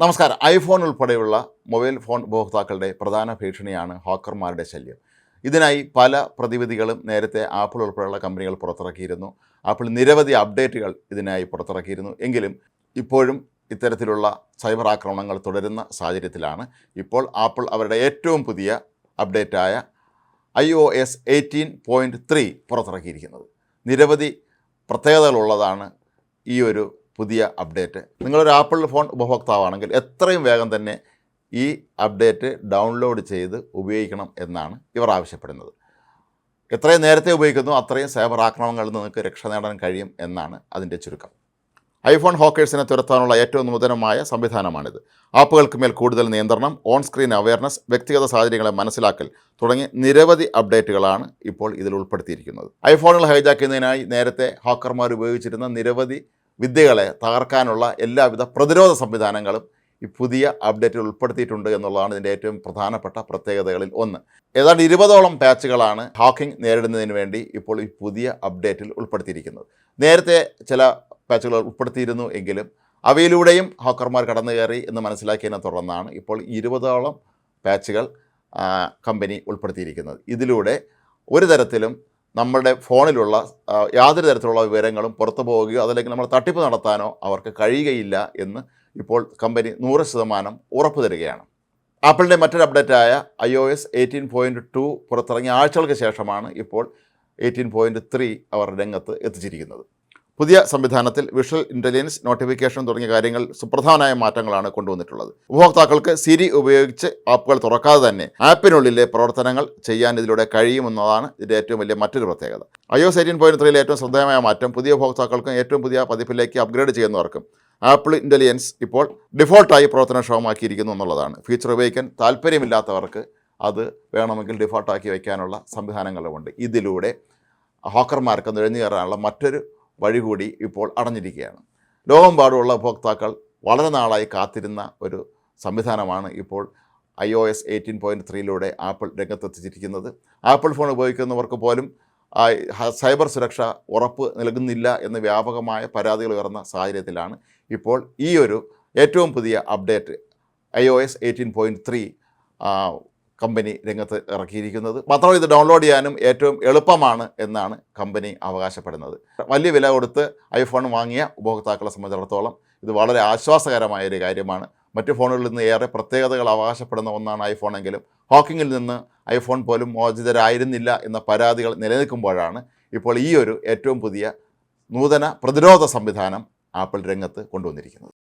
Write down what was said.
നമസ്കാരം. ഐഫോൺ ഉൾപ്പെടെയുള്ള mobile phone ഉപഭോക്താക്കളുടെ പ്രധാന ഭീഷണിയാണ് ഹാക്കർമാരുടെ ശല്യം. ഇതിനായി പല പ്രതിവിധികളും നേരത്തെ ആപ്പിൾ ഉൾപ്പെടെയുള്ള കമ്പനികൾ പുറത്തിറക്കിയിരുന്നു. ആപ്പിൾ നിരവധി അപ്ഡേറ്റുകൾ ഇതിനായി പുറത്തിറക്കിയിരുന്നു. എങ്കിലും ഇപ്പോഴും ഇത്തരത്തിലുള്ള സൈബർ ആക്രമണങ്ങൾ തുടരുന്ന സാഹചര്യത്തിലാണ്. ഇപ്പോൾ ആപ്പിൾ അവരുടെ ഏറ്റവും പുതിയ അപ്ഡേറ്റായ I O S eighteen point three പുറത്തിറക്കിയിരിക്കുന്നത്. നിരവധി പ്രത്യേകതകളുള്ളതാണ് ഈ ഒരു പുതിയ അപ്ഡേറ്റ്. നിങ്ങളൊരു ആപ്പിൾ ഫോൺ ഉപഭോക്താവാണെങ്കിൽ എത്രയും വേഗം തന്നെ ഈ അപ്ഡേറ്റ് ഡൗൺലോഡ് ചെയ്ത് ഉപയോഗിക്കണം എന്നാണ് ഇവർ ആവശ്യപ്പെടുന്നത്. എത്രയും നേരത്തെ ഉപയോഗിക്കുന്നു അത്രയും സൈബർ ആക്രമണങ്ങളിൽ നിന്ന് നിങ്ങൾക്ക് രക്ഷ നേടാൻ കഴിയും എന്നാണ് അതിന്റെ ചുരുക്കം. ഐഫോൺ ഹോക്കേഴ്സിനെ തുരത്താനുള്ള ഏറ്റവും നൂതനമായ സംവിധാനമാണിത്. ആപ്പുകൾക്ക് മേൽ കൂടുതൽ നിയന്ത്രണം ഓൺ സ്ക്രീൻ അവയർനെസ് വ്യക്തിഗത സാഹചര്യങ്ങളെ മനസ്സിലാക്കൽ തുടങ്ങി നിരവധി അപ്ഡേറ്റുകളാണ് ഇപ്പോൾ ഇതിൽ ഉൾപ്പെടുത്തിയിരിക്കുന്നത്. ഐഫോണുകൾ ഹൈജാക്കുന്നതിനായി നേരത്തെ ഹാക്കർമാർ ഉപയോഗിച്ചിരുന്ന നിരവധി വിദ്യകളെ തകർക്കാനുള്ള എല്ലാവിധ പ്രതിരോധ സംവിധാനങ്ങളും ഈ പുതിയ അപ്ഡേറ്റിൽ ഉൾപ്പെടുത്തിയിട്ടുണ്ട് എന്നുള്ളതാണ് ഇതിന്റെ ഏറ്റവും പ്രധാനപ്പെട്ട പ്രത്യേകതകളിൽ ഒന്ന്. ഏതാണ്ട് ഇരുപതോളം പാച്ചുകളാണ് ഹാക്കിംഗ് നേരിടുന്നതിന് വേണ്ടി ഇപ്പോൾ ഈ പുതിയ അപ്ഡേറ്റിൽ ഉൾപ്പെടുത്തിയിരിക്കുന്നത്. നേരത്തെ ചില പാച്ചുകൾ ഉൾപ്പെടുത്തിയിരുന്നു എങ്കിലും അവയിലൂടെയും ഹാക്കർമാർ കടന്നു കയറി എന്ന് മനസ്സിലാക്കിയതിനെ തുടർന്നാണ് ഇപ്പോൾ ഇരുപതോളം പാച്ചുകൾ കമ്പനി ഉൾപ്പെടുത്തിയിരിക്കുന്നത്. ഇതിലൂടെ ഒരു തരത്തിലും നമ്മുടെ ഫോണിലുള്ള യാതൊരു തരത്തിലുള്ള വിവരങ്ങളും പുറത്തു പോവുകയോ അതല്ലെങ്കിൽ നമ്മൾ തട്ടിപ്പ് നടത്താനോ അവർക്ക് കഴിയുകയില്ല എന്ന് ഇപ്പോൾ കമ്പനി നൂറ് ശതമാനം ഉറപ്പു തരികയാണ്. ആപ്പിളിന്റെ മറ്റൊരു അപ്ഡേറ്റായ I O S eighteen point two പുറത്തിറങ്ങിയ ആഴ്ചകൾക്ക് ശേഷമാണ് ഇപ്പോൾ എയ്റ്റീൻ പോയിന്റ് ത്രീ അവർ രംഗത്ത് എത്തിച്ചിരിക്കുന്നത്. പുതിയ സംവിധാനത്തിൽ വിഷ്വൽ ഇന്റലിജൻസ് നോട്ടിഫിക്കേഷൻ തുടങ്ങിയ കാര്യങ്ങൾ സുപ്രധാനമായ മാറ്റങ്ങളാണ് കൊണ്ടുവന്നിട്ടുള്ളത്. ഉപഭോക്താക്കൾക്ക് സിരി ഉപയോഗിച്ച് ആപ്പുകൾ തുറക്കാതെ തന്നെ ആപ്പിനുള്ളിലെ പ്രവർത്തനങ്ങൾ ചെയ്യാൻ ഇതിലൂടെ കഴിയുമെന്നതാണ് ഇതിന്റെ ഏറ്റവും വലിയ മറ്റൊരു പ്രത്യേകത. ഐ ഒ പോയിന്റ് ത്രീയിലെ ഏറ്റവും ശ്രദ്ധേയമായ മാറ്റം പുതിയ ഉപഭോക്താക്കൾക്കും ഏറ്റവും പുതിയ പതിപ്പിലേക്ക് അപ്ഗ്രേഡ് ചെയ്യുന്നവർക്കും ആപ്പിൾ ഇന്റലിജൻസ് ഇപ്പോൾ ഡിഫോൾട്ടായി പ്രവർത്തനക്ഷമമാക്കിയിരിക്കുന്നു എന്നുള്ളതാണ്. ഫീച്ചർ ഉപയോഗിക്കാൻ താല്പര്യമില്ലാത്തവർക്ക് അത് വേണമെങ്കിൽ ഡിഫോൾട്ടാക്കി വയ്ക്കാനുള്ള സംവിധാനങ്ങളുമുണ്ട്. ഇതിലൂടെ ഹോക്കർമാർക്ക് നുഴഞ്ഞു കയറാനുള്ള മറ്റൊരു വഴി കൂടി ഇപ്പോൾ അടഞ്ഞിരിക്കുകയാണ്. ലോകമെമ്പാടുമുള്ള ഉപഭോക്താക്കൾ വളരെ നാളായി കാത്തിരുന്ന ഒരു സംവിധാനമാണ് ഇപ്പോൾ I O S eighteen point ത്രീയിലൂടെ Apple രംഗത്തെത്തിച്ചിരിക്കുന്നത്. ആപ്പിൾ ഫോൺ ഉപയോഗിക്കുന്നവർക്ക് പോലും സൈബർ സുരക്ഷ ഉറപ്പ് നൽകുന്നില്ല എന്ന് വ്യാപകമായ പരാതികൾ ഉയർന്ന സാഹചര്യത്തിലാണ് ഇപ്പോൾ ഈ ഒരു ഏറ്റവും പുതിയ update I O S eighteen point three company രംഗത്ത് ഇറക്കിയിരിക്കുന്നത്. മാത്രമല്ല ഇത് ഡൗൺലോഡ് ചെയ്യാനും ഏറ്റവും എളുപ്പമാണ് എന്നാണ് കമ്പനി അവകാശപ്പെടുന്നത്. വലിയ വില കൊടുത്ത് ഐഫോൺ വാങ്ങിയ ഉപഭോക്താക്കളെ സംബന്ധിച്ചിടത്തോളം ഇത് വളരെ ആശ്വാസകരമായ ഒരു കാര്യമാണ്. മറ്റു ഫോണുകളിൽ നിന്ന് ഏറെ പ്രത്യേകതകൾ അവകാശപ്പെടുന്ന ഒന്നാണ് ഐഫോണെങ്കിലും ഹോക്കിങ്ങിൽ നിന്ന് ഐഫോൺ പോലും മോചിതരായിരുന്നില്ല എന്ന പരാതികൾ നിലനിൽക്കുമ്പോഴാണ് ഇപ്പോൾ ഈ ഒരു ഏറ്റവും പുതിയ നൂതന പ്രതിരോധ സംവിധാനം ആപ്പിൾ രംഗത്ത് കൊണ്ടുവന്നിരിക്കുന്നത്.